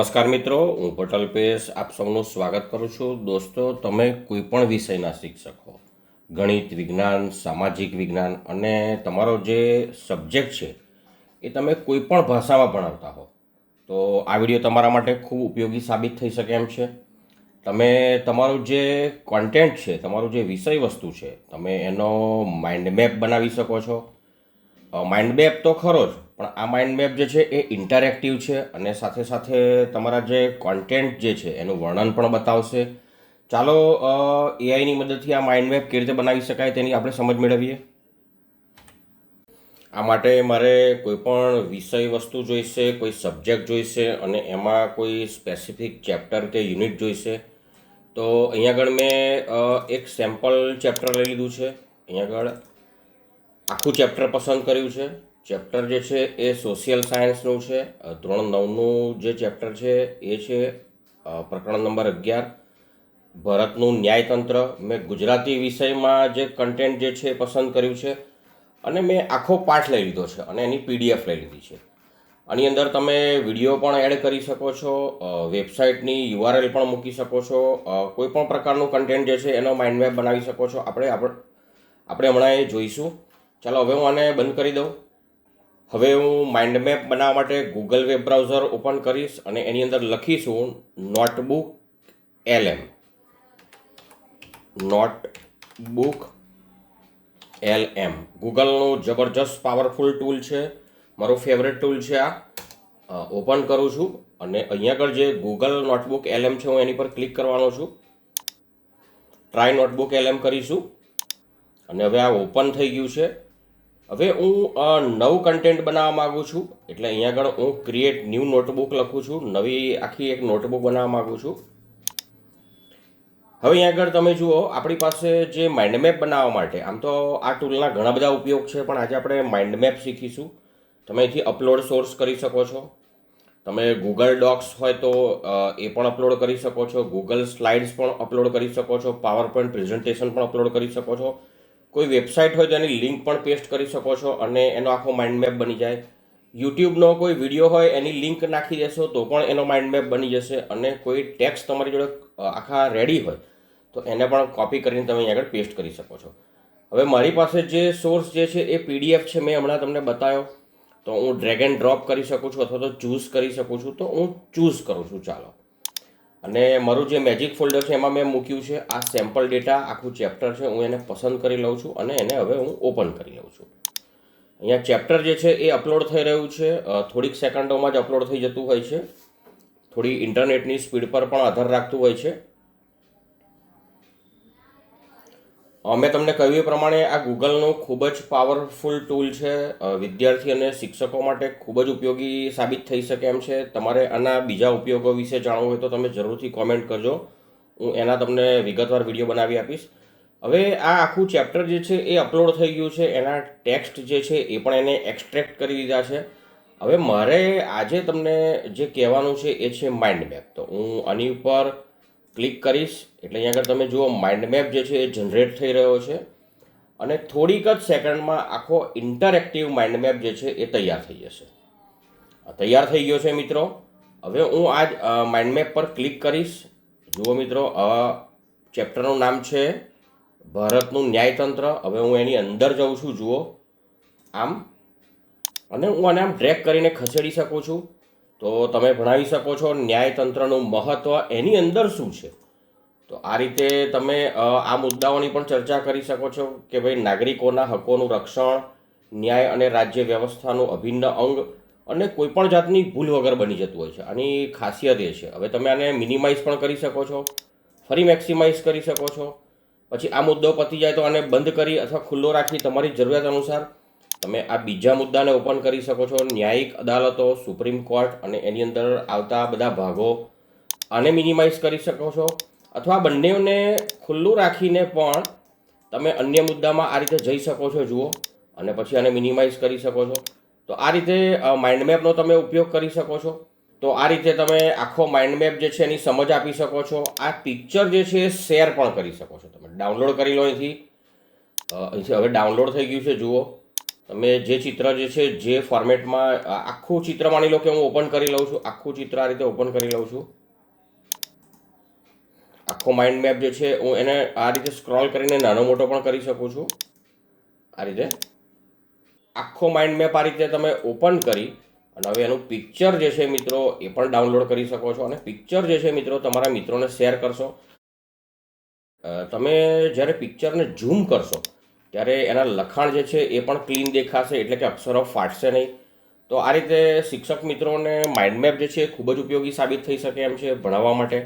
નમસ્કાર મિત્રો, હું પટલ પેશ આપ સૌનું સ્વાગત કરું છું. દોસ્તો, તમે કોઈ પણ વિષયના શિક્ષક હો ગણિત વિજ્ઞાન, સામાજિક વિજ્ઞાન અને તમારો જે સબ્જેક્ટ છે, એ તમે કોઈ પણ ભાષામાં ભણાવતા હો, તો આ વીડિયો તમારા માટે ખૂબ ઉપયોગી સાબિત થઈ શકે એમ છે. તમે તમારું જે કોન્ટેન્ટ છે, તમારું જે વિષય વસ્તુ છે, તમે એનો માઇન્ડ મેપ બનાવી શકો છો. માઇન્ડ મેપ તો ખરો જ પણ આ માઇન્ડ મેપ જે છે એ ઇન્ટરેક્ટિવ છે અને સાથે સાથે તમારા જે કોન્ટેન્ટ જે છે એનું વર્ણન પણ બતાવશે. ચાલો એઆઈની મદદથી આ માઇન્ડ મેપ કેવી રીતે બનાવી શકાય તેની આપણે સમજ મેળવીએ. આ માટે મારે કોઈ પણ વિષય વસ્તુ જોઈશે, કોઈ સબ્જેક્ટ જોઈશે અને એમાં કોઈ સ્પેસિફિક ચેપ્ટર કે યુનિટ જોઈશે. તો અહીંયા આગળ મેં એક સેમ્પલ ચેપ્ટર લઈ લીધું છે. અહીંયા આગળ આખું ચેપ્ટર પસંદ કર્યું છે. ચેપ્ટર જે છે એ સોશિયલ સાયન્સનું છે. ધોરણ નવનું જે ચેપ્ટર છે એ છે પ્રકરણ નંબર અગિયાર. ભારતનું ન્યાયતંત્ર. મેં ગુજરાતી વિષયમાં જે કન્ટેન્ટ જે છે એ પસંદ કર્યું છે અને મેં આખો પાઠ લઈ લીધો છે અને એની પીડીએફ લઈ લીધી છે. આની અંદર તમે વીડિયો પણ એડ કરી શકો છો વેબસાઇટની યુઆરએલ પણ મૂકી શકો છો કોઈ પણ પ્રકારનું કન્ટેન્ટ જે છે એનો માઇન્ડ મેપ બનાવી શકો છો. આપણે આપણે હમણાં એ જોઈશું. ચાલો, હવે હું આને બંધ કરી દઉં. હવે હું માઇન્ડ મેપ બનાવવા માટે ગૂગલ વેબ બ્રાઉઝર ઓપન કરીશ અને એની અંદર લખીશું notebook L M notebook L M ગૂગલનું જબરજસ્ત પાવરફુલ ટૂલ છે. મારું ફેવરેટ ટૂલ છે આ. ઓપન કરું છું અને અહીંયા આગળ જે ગૂગલ નોટબુક એલએમ છે હું એની પર ક્લિક કરવાનો છું. ટ્રાય નોટબુક એલએમ કરીશું. અને હવે આ ઓપન થઈ ગયું છે. હવે હું નવું કન્ટેન્ટ બનાવવા માગું છું. એટલે અહીંયા આગળ હું ક્રિએટ ન્યૂ નોટબુક લખું છું. નવી આખી એક નોટબુક બનાવવા માગું છું. હવે અહીંયા આગળ તમે જુઓ, આપણી પાસે જે માઇન્ડ મેપ બનાવવા માટે, આમ તો આ ટૂલના ઘણા બધા ઉપયોગ છે, પણ આજે આપણે માઇન્ડ મેપ શીખીશું. તમે અહીંથી અપલોડ સોર્સ કરી શકો છો. તમે ગૂગલ ડોક્સ હોય તો એ પણ અપલોડ કરી શકો છો. ગૂગલ સ્લાઇડ્સ પણ અપલોડ કરી શકો છો. પાવર પોઈન્ટ પ્રેઝન્ટેશન પણ અપલોડ કરી શકો છો. કોઈ વેબસાઇટ હોય તો એની લિંક પણ પેસ્ટ કરી શકો છો અને એનો આખો માઇન્ડ મેપ બની જાય. યુટ્યુબનો કોઈ વીડિયો હોય, એની લિંક નાખી દેશો તો પણ એનો માઇન્ડ મેપ બની જશે અને કોઈ ટેક્સ્ટ તમારી જોડે આખા રેડી હોય તો એને પણ કોપી કરીને તમે અહીં આગળ પેસ્ટ કરી શકો છો. હવે મારી પાસે જે સોર્સ જે છે એ પીડીએફ છે, મેં હમણાં તમને બતાવ્યો. તો હું ડ્રેગ એન્ડ ડ્રોપ કરી શકું છું અથવા તો ચૂઝ કરી શકું છું. તો હું ચૂઝ કરું છું, ચાલો. અને મારું જે મેજિક ફોલ્ડર છે એમાં મેં મૂક્યું છે, આ સેમ્પલ ડેટા આખું ચેપ્ટર છે, હું એને પસંદ કરી લઉં છું અને એને હવે હું ઓપન કરી લઉં છું. અહીંયા ચેપ્ટર જે છે એ અપલોડ થઈ રહ્યું છે થોડીક સેકન્ડોમાં જ અપલોડ થઈ જતું હોય છે. થોડી ઇન્ટરનેટની સ્પીડ પર પણ આધાર રાખતું હોય છે. મેં તમને કહ્યું એ પ્રમાણે આ ગૂગલનું ખૂબ જ પાવરફુલ ટૂલ છે. વિદ્યાર્થી અને શિક્ષકો માટે ખૂબ જ ઉપયોગી સાબિત થઈ શકે એમ છે. તમારે આના બીજા ઉપયોગો વિશે જાણવું હોય તો તમે જરૂરથી કોમેન્ટ કરજો. હું એના તમને વિગતવાર વીડિયો બનાવી આપીશ. હવે આ આખું ચેપ્ટર જે છે એ અપલોડ થઈ ગયું છે. એના ટેક્સ્ટ જે છે એ પણ એને એક્સટ્રેક્ટ કરી દીધા છે. હવે મારે આજે તમને જે કહેવાનું છે એ છે માઇન્ડ મેપ તો હું આની ઉપર ક્લિક કરીશ, એટલે અહીંયા આગળ તમે જુઓ માઇન્ડ મેપ જે છે એ જનરેટ થઈ રહ્યો છે. અને થોડીક જ સેકન્ડમાં આખો ઇન્ટરેક્ટિવ માઇન્ડ મેપ જે છે એ તૈયાર થઈ જશે. તૈયાર થઈ ગયો છે મિત્રો. હવે હું આજ માઇન્ડ મેપ પર ક્લિક કરીશ. જુઓ મિત્રો ચેપ્ટરનું નામ છે ભારતનું ન્યાયતંત્ર. હવે હું એની અંદર જઉં છું, જુઓ. આમ. અને હું આને આમ ડ્રેક કરીને ખસેડી શકું છું. તો તમે ભણાવી શકો છો ન્યાયતંત્રનું મહત્ત્વ એની અંદર શું છે? તો આ રીતે તમે આ મુદ્દાઓની પણ ચર્ચા કરી શકો છો કે ભાઈ નાગરિકોના હકોનું રક્ષણ, ન્યાય અને રાજ્ય વ્યવસ્થાનું અભિન્ન અંગ અને કોઈપણ જાતની ભૂલ વગર બની જતું હોય છે. આની ખાસિયત એ છે. હવે તમે આને મિનિમાઇઝ પણ કરી શકો છો, ફરી મેક્સિમાઇઝ કરી શકો છો. પછી આ મુદ્દો પતી જાય તો આને બંધ કરી અથવા ખુલ્લો રાખી તમારી જરૂરિયાત અનુસાર તમે આ બીજા મુદ્દાને ઓપન કરી શકો છો. ન્યાયિક અદાલતો, સુપ્રીમ કોર્ટ અને એની અંદર આવતા બધા ભાગો આને મિનિમાઇઝ કરી શકો છો. અથવા બંનેને ખુલ્લું રાખીને પણ તમે અન્ય મુદ્દામાં આ રીતે જઈ શકો છો, જુઓ. અને પછી આને મિનિમાઇઝ કરી શકો છો. તો આ રીતે માઇન્ડ મેપનો તમે ઉપયોગ કરી શકો છો. તો આ રીતે તમે આખો માઇન્ડ મેપ જે છે એની સમજ આપી શકો છો. આ પિક્ચર જે છે એ શેર પણ કરી શકો છો તમે. ડાઉનલોડ કરી લો અહીંથી. અહીંથી હવે ડાઉનલોડ થઈ ગયું છે, જુઓ. તમે જે ચિત્ર જે છે, જે ફોર્મેટમાં આખું ચિત્ર માની લો કે હું ઓપન કરી લઉં છું, આખું ચિત્ર આ રીતે ઓપન કરી લઉં છું. આખો માઇન્ડ મેપ જે છે, હું એને આ રીતે સ્ક્રોલ કરીને નાનો મોટો પણ કરી શકું છું. આ રીતે. આખો માઇન્ડ મેપ આ રીતે તમે ઓપન કરી અને હવે એનું પિક્ચર જે છે મિત્રો, એ પણ ડાઉનલોડ કરી શકો છો અને પિક્ચર જે છે મિત્રો, તમારા મિત્રોને શેર કરશો. તમે જ્યારે પિક્ચરને ઝૂમ કરશો ત્યારે એના લખાણ જે છે એ પણ ક્લીન દેખાશે એટલે કે અક્ષરો ફાટશે નહીં. તો આ રીતે શિક્ષક મિત્રોને માઇન્ડ મેપ જે છે ખૂબ જ ઉપયોગી સાબિત થઈ શકે એમ છે ભણાવવા માટે.